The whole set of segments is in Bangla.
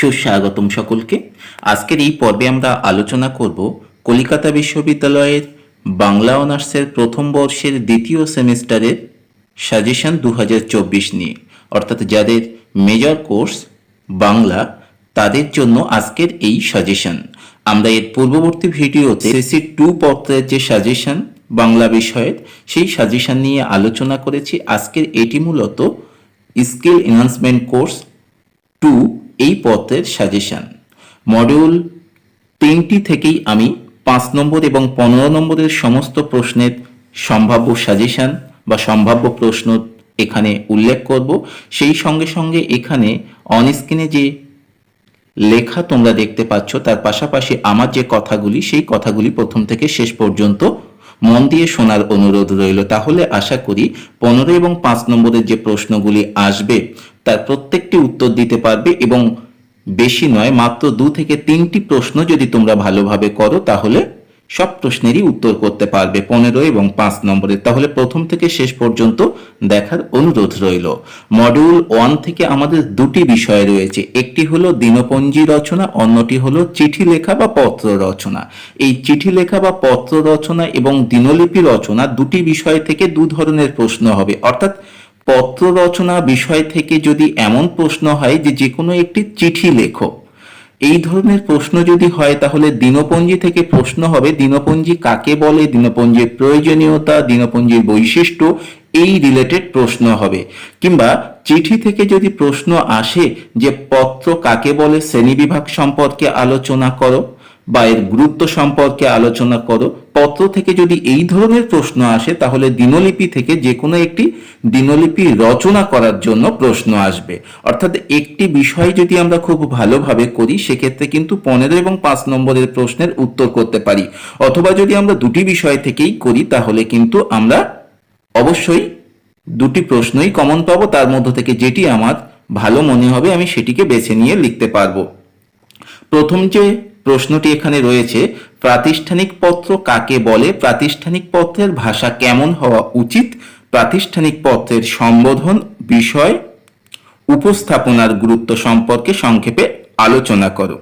সুস্বাগতম সকলকে। আজকের এই পর্বে আমরা আলোচনা করব কলিকাতা বিশ্ববিদ্যালয়ের বাংলা অনার্সের প্রথম বর্ষের দ্বিতীয় সেমিস্টারের সাজেশন দু হাজার চব্বিশ নিয়ে। অর্থাৎ যাদের মেজর কোর্স বাংলা, তাদের জন্য আজকের এই সাজেশন। আমরা এর পূর্ববর্তী ভিডিওতে সিসি টু পত্রের যে সাজেশন বাংলা বিষয়ের, সেই সাজেশন নিয়ে আলোচনা করেছি। আজকের এটি মূলত স্কিল এনহান্সমেন্ট কোর্স টু এই পত্রের সাজেশান মডিউল তিনটি থেকেই আমি পাঁচ নম্বর এবং পনেরো নম্বরের সমস্ত প্রশ্নের সম্ভাব্য সাজেশান বা সম্ভাব্য প্রশ্ন এখানে উল্লেখ করব। সেই সঙ্গে সঙ্গে এখানে অন স্ক্রিনে যে লেখা তোমরা দেখতে পাচ্ছ, তার পাশাপাশি আমার যে কথাগুলি, সেই কথাগুলি প্রথম থেকে শেষ পর্যন্ত মন দিয়ে শোনার অনুরোধ রইল। তাহলে আশা করি পনেরো এবং পাঁচ নম্বরের যে প্রশ্নগুলি আসবে, তার প্রত্যেকটি উত্তর দিতে পারবে এবং বেশি নয়, মাত্র দু থেকে তিনটি প্রশ্ন যদি তোমরা ভালোভাবে করো, তাহলে সব প্রশ্নেরই উত্তর করতে পারবে পনেরো এবং পাঁচ নম্বরে। তাহলে প্রথম থেকে শেষ পর্যন্ত দেখার অনুরোধ রইল। মডিউল ওয়ান থেকে আমাদের দুটি বিষয় রয়েছে। একটি হলো দিনপঞ্জি রচনা, অন্যটি হলো চিঠি লেখা বা পত্র রচনা। এই চিঠি লেখা বা পত্র রচনা এবং দিনলিপি রচনা দুটি বিষয় থেকে দু ধরনের প্রশ্ন হবে। অর্থাৎ পত্র রচনা বিষয় থেকে যদি এমন প্রশ্ন হয় যে যে কোনো একটি চিঠি লেখো এই ধরনের প্রশ্ন যদি হয়, তাহলে দিনপঞ্জি থেকে প্রশ্ন হবে, দিনপঞ্জি কাকে বলে, দিনপঞ্জির প্রয়োজনীয়তা, দিনপঞ্জির বৈশিষ্ট্য, এই রিলেটেড প্রশ্ন হবে। কিংবা চিঠি থেকে যদি প্রশ্ন আসে যে পত্র কাকে বলে, শ্রেণীবিভাগ সম্পর্কে আলোচনা করো। বা এর গুরুত্ব সম্পর্কে আলোচনা করো। পত্র থেকে যদি এই ধরনের প্রশ্ন আসে, তাহলে দিনলিপি থেকে যে কোনো একটি দিনলিপি রচনা করার জন্য প্রশ্ন আসবে। অর্থাৎ একটি বিষয় যদি আমরা খুব ভালোভাবে করি, সেক্ষেত্রে কিন্তু পনেরো এবং পাঁচ নম্বরের প্রশ্নের উত্তর করতে পারি। অথবা যদি আমরা দুটি বিষয় থেকেই করি, তাহলে কিন্তু আমরা অবশ্যই দুটি প্রশ্নই কমন পাবো। তার মধ্য থেকে যেটি আমার ভালো মনে হবে, আমি সেটিকে বেছে নিয়ে লিখতে পারব। প্রথম যে প্রশ্নটি এখানে রয়েছে, প্রাতিষ্ঠানিক পত্র কাকে বলে, প্রাতিষ্ঠানিক পত্রের ভাষা কেমন হওয়া উচিত, প্রাতিষ্ঠানিক পত্রের সম্বোধন, বিষয়, উপস্থাপনার গুরুত্ব সম্পর্কে সংক্ষেপে আলোচনা করো।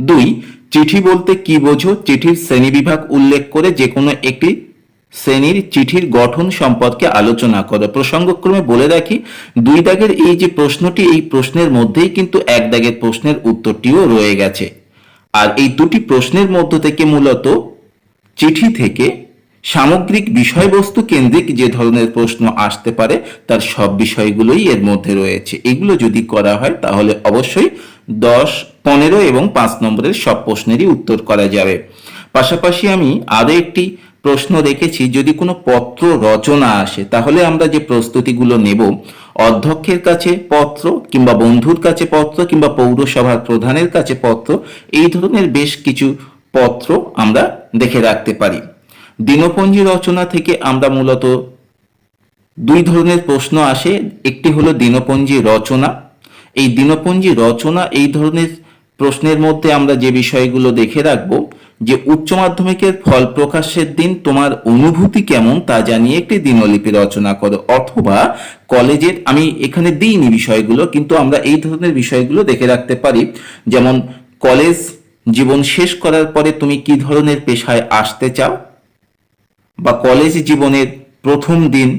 দুই, চিঠি বলতে কি বোঝো? চিঠির শ্রেণীবিভাগ উল্লেখ করে যে কোনো একটি শ্রেণির চিঠির গঠন সম্পর্কে আলোচনা করো। প্রসঙ্গক্রমে বলে রাখি, দুই দাগের এই যে প্রশ্নটি, এই প্রশ্নের মধ্যেই কিন্তু এক দাগের প্রশ্নের উত্তরটিও রয়ে গেছে। আর এই দুটি প্রশ্নের মধ্য থেকে মূলত চিঠি থেকে সামগ্রিক বিষয়বস্তু কেন্দ্রিক যে ধরনের প্রশ্ন আসতে পারে, তার সব বিষয়গুলোই এর মধ্যে রয়েছে। এগুলো যদি করা হয়, তাহলে অবশ্যই দশ, পনেরো এবং পাঁচ নম্বরের সব প্রশ্নেরই উত্তর করা যাবে। পাশাপাশি আমি আরও একটি প্রশ্ন রেখেছি যদি কোনো পত্র রচনা আসে, তাহলে আমরা যে প্রস্তুতিগুলো নেব, অধ্যক্ষের কাছে পত্র কিংবা বন্ধুর কাছে পত্র কিংবা পৌরসভার প্রধানের কাছে পত্র, এই ধরনের বেশ কিছু পত্র আমরা দেখে রাখতে পারি। দিনপঞ্জি রচনা থেকে আমরা মূলত দুই ধরনের প্রশ্ন আসে, একটি হলো দিনপঞ্জি রচনা। এই দিনপঞ্জি রচনা, এই ধরনের প্রশ্নের মধ্যে আমরা যে বিষয়গুলো দেখে রাখব যে উচ্চ মাধ্যমিকের ফল প্রকাশের দিন তোমার অনুভূতি কেমন তা জানিয়ে একটি দিনলিপি রচনা করো। অথবা কলেজের, আমি এখানে দিইনি বিষয়গুলো, কিন্তু আমরা এই ধরনের বিষয়গুলো দেখে রাখতে পারি। যেমন কলেজ জীবন শেষ করার পরে তুমি কি ধরনের পেশায় আসতে চাও? বা কলেজ জীবনের প্রথম দিন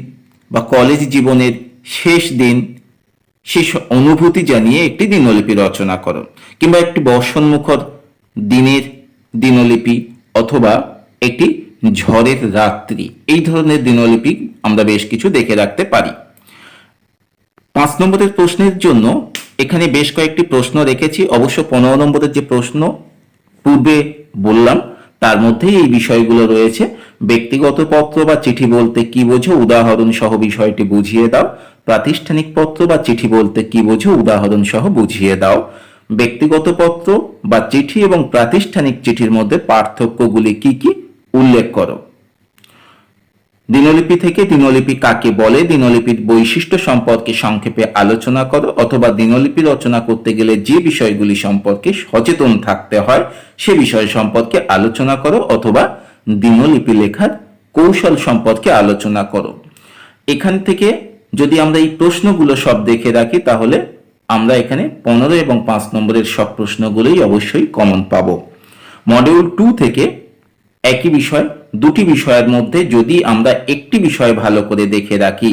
বা কলেজ জীবনের শেষ দিন, শেষ অনুভূতি জানিয়ে একটি দিনলিপি রচনা করো। কিংবা একটি বর্ষণমুখর দিনের দিনলিপি অথবা একটি ঝড়ের রাত্রি। এই ধরনের দিনলিপি আমরা বেশ কিছু দেখে রাখতে পারি। পাঁচ নম্বরের প্রশ্নের জন্য এখানে বেশ কয়েকটি প্রশ্ন রেখেছি। অবশ্য পনেরো নম্বরের যে প্রশ্ন পূর্বে বললাম, তার মধ্যেই এই বিষয়গুলো রয়েছে। ব্যক্তিগত পত্র বা চিঠি বলতে কি বোঝো? উদাহরণ সহ বিষয়টি বুঝিয়ে দাও। প্রাতিষ্ঠানিক পত্র বা চিঠি বলতে কি বোঝো? উদাহরণ সহ বুঝিয়ে দাও। ব্যক্তিগত পত্র বা চিঠি এবং প্রাতিষ্ঠানিক চিঠির মধ্যে পার্থক্যগুলি কি কি উল্লেখ করো। দিনলিপি থেকে দিনলিপি কাকে বলে, দিনলিপির বৈশিষ্ট্য সম্পর্কে সংক্ষেপে আলোচনা করো, অথবা দিনলিপি রচনা করতে গেলে যে বিষয়গুলি সম্পর্কে সচেতন থাকতে হয়, সে বিষয় সম্পর্কে আলোচনা করো, অথবা দিনলিপি লেখার কৌশল সম্পর্কে আলোচনা করো। এখান থেকে যদি আমরা এই প্রশ্নগুলো সব দেখে রাখি, তাহলে আমরা এখানে পনেরো এবং পাঁচ নম্বরের সব প্রশ্নগুলোই অবশ্যই কমন পাবো। মডিউল টু থেকে একই বিষয়, দুটি বিষয়ের মধ্যে যদি আমরা একটি বিষয় ভালো করে দেখে রাখি,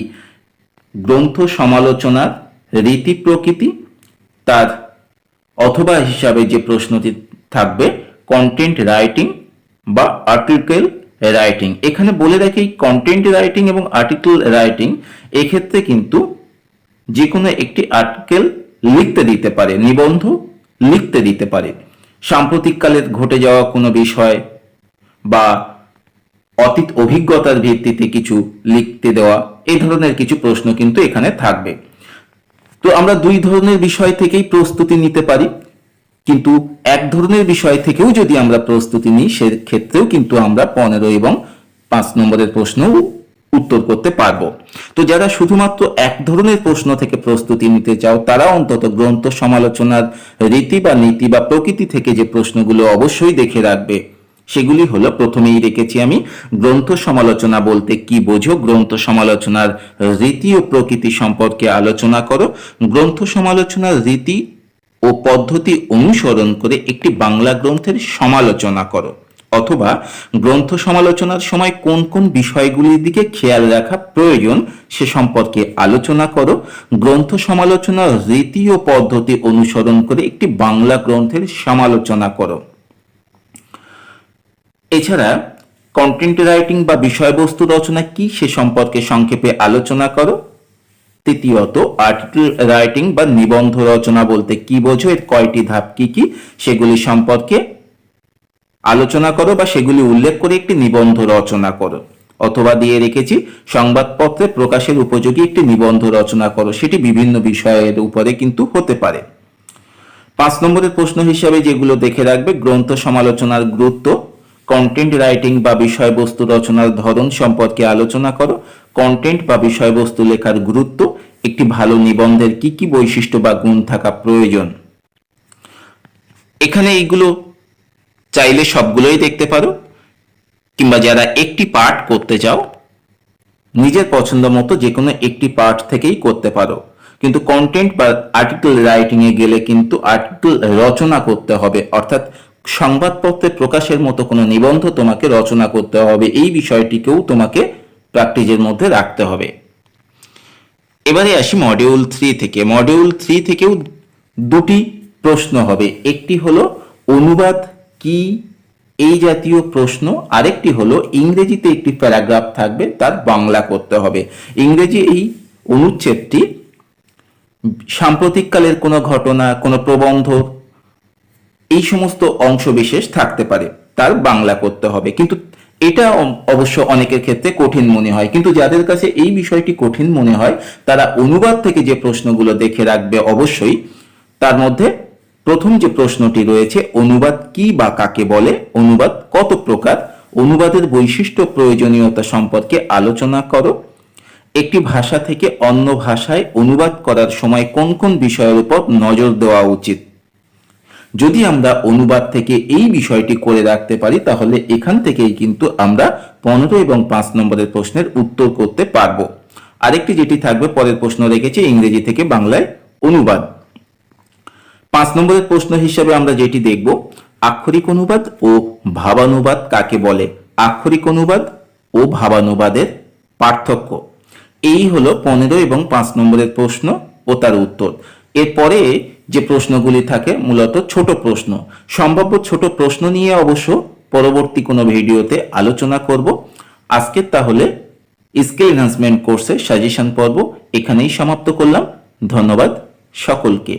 গ্রন্থ সমালোচনার রীতি প্রকৃতি, তার অথবা হিসাবে যে প্রশ্নটি থাকবে কন্টেন্ট রাইটিং বা আর্টিকেল রাইটিং এখানে বলে রাখি কন্টেন্ট রাইটিং এবং আর্টিকেল রাইটিং এক্ষেত্রে কিন্তু যে কোনো একটি আর্টিকেল লিখতে দিতে পারে, নিবন্ধ লিখতে দিতে পারে। সাম্প্রতিককালের ঘটে যাওয়া কোনো বিষয় বা অতীত অভিজ্ঞতার ভিত্তিতে কিছু লিখতে দেওয়া এই ধরনের কিছু প্রশ্ন কিন্তু এখানে থাকবে। তো আমরা দুই ধরনের বিষয় থেকেই প্রস্তুতি নিতে পারি, কিন্তু এক ধরনের বিষয় থেকেও যদি আমরা প্রস্তুতি নিই, সেক্ষেত্রেও কিন্তু আমরা পনেরো এবং পাঁচ নম্বরের প্রশ্ন উত্তর করতে পারব। তো যারা শুধুমাত্র এক ধরনের প্রশ্ন থেকে প্রস্তুতি নিতে চাও, তারা অন্তত গ্রন্থ সমালোচনার রীতি বা নীতি বা প্রকৃতি থেকে যে প্রশ্নগুলো অবশ্যই দেখে রাখবে, সেগুলি হলো প্রথমেই রেখেছি আমি, গ্রন্থ সমালোচনা বলতে কি বোঝো, গ্রন্থ সমালোচনার রীতি ও প্রকৃতি সম্পর্কে আলোচনা করো। গ্রন্থ সমালোচনার রীতি ও পদ্ধতি অনুসরণ করে একটি বাংলা গ্রন্থের সমালোচনা করো। অথবা গ্রন্থ সমালোচনার সময় কোন কোন বিষয়গুলির দিকে খেয়াল রাখা প্রয়োজন সে সম্পর্কে আলোচনা করো। গ্রন্থ সমালোচনার রীতি ও পদ্ধতি অনুসরণ করে একটি বাংলা গ্রন্থের সমালোচনা করো। এছাড়া কন্টেন্ট রাইটিং বা বিষয়বস্তু রচনা কি সে সম্পর্কে সংক্ষেপে আলোচনা করো। তৃতীয়ত আর্টিকেল রাইটিং বা নিবন্ধ রচনা বলতে কি বোঝো? এর কয়টি ধাপ কি কি? সেগুলি সম্পর্কে আলোচনা করো বা সেগুলি উল্লেখ করে একটি নিবন্ধ রচনা করো। অথবা দিয়ে রেখেছি, সংবাদপত্রে প্রকাশের উপযোগী একটি নিবন্ধ রচনা করো। সেটি বিভিন্ন বিষয়ের উপরে কিন্তু হতে পারে। পাঁচ নম্বরের প্রশ্ন হিসাবে যেগুলো দেখে রাখবে, গ্রন্থ সমালোচনার গুরুত্ব কন্টেন্ট রাইটিং বা বিষয়বস্তু রচনার ধরন সম্পর্কে আলোচনা করো কন্টেন্ট বা বিষয়বস্তু লেখার গুরুত্ব, একটি ভালো নিবন্ধের কি কি বৈশিষ্ট্য বা গুণ থাকা প্রয়োজন। এখানে এইগুলো চাইলে সবগুলোই দেখতে পারো। কিংবা যারা একটি পার্ট করতে চাও, নিজের পছন্দ মতো যে কোনো একটি পার্ট থেকেই করতে পারো। কিন্তু কন্টেন্ট বা আর্টিকেল রাইটিং এ গেলে কিন্তু আর্টিকেল রচনা করতে হবে। অর্থাৎ সংবাদপত্রে প্রকাশের মতো কোনো নিবন্ধ তোমাকে রচনা করতে হবে। এই বিষয়টিকেও তোমাকে প্র্যাকটিসের মধ্যে রাখতে হবে। এবারে আসি মডিউল থ্রি থেকে। মডিউল থ্রি থেকেও দুটি প্রশ্ন হবে। একটি হলো অনুবাদ কি? এই জাতীয় প্রশ্ন আরেকটি হলো, ইংরেজিতে একটি প্যারাগ্রাফ থাকবে, তার বাংলা করতে হবে। ইংরেজি এই অনুচ্ছেদটি সাম্প্রতিককালের কোনো ঘটনা, কোনো প্রবন্ধ, এই সমস্ত অংশ বিশেষ থাকতে পারে, তার বাংলা করতে হবে। কিন্তু এটা অবশ্য অনেকের ক্ষেত্রে কঠিন মনে হয়। কিন্তু যাদের কাছে এই বিষয়টি কঠিন মনে হয়, তারা অনুবাদ থেকে যে প্রশ্নগুলো দেখে রাখবে অবশ্যই, তার মধ্যে প্রথম যে প্রশ্নটি রয়েছে, অনুবাদ কি বা কাকে বলে, অনুবাদ কত প্রকার, অনুবাদের বৈশিষ্ট্য প্রয়োজনীয়তা সম্পর্কে আলোচনা করো। একটি ভাষা থেকে অন্য ভাষায় অনুবাদ করার সময় কোন কোন বিষয়ের উপর নজর দেওয়া উচিত? যদি আমরা অনুবাদ থেকে এই বিষয়টি করে রাখতে পারি, তাহলে এখান থেকেই কিন্তু আমরা পনেরো এবং পাঁচ নম্বরের প্রশ্নের উত্তর করতে পারব। আরেকটি যেটি থাকবে, পরের প্রশ্ন রেখেছি, ইংরেজি থেকে বাংলায় অনুবাদ। পাঁচ নম্বরের প্রশ্ন হিসেবে আমরা যেটি দেখব, আক্ষরিক অনুবাদ ও ভাবানুবাদ কাকে বলে? আক্ষরিক অনুবাদ ও ভাবানুবাদের পার্থক্য। এই হলো পনেরো এবং পাঁচ নম্বরের প্রশ্ন ও তার উত্তর। এরপরে যে প্রশ্নগুলি থাকে, মূলত ছোট প্রশ্ন। সম্ভাব্য ছোট প্রশ্ন নিয়ে অবশ্য পরবর্তী কোনো ভিডিওতে আলোচনা করব। আজকে তাহলে স্কিল এনহান্সমেন্ট কোর্সের সাজেশন পর্ব এখানেই সমাপ্ত করলাম। ধন্যবাদ সকলকে।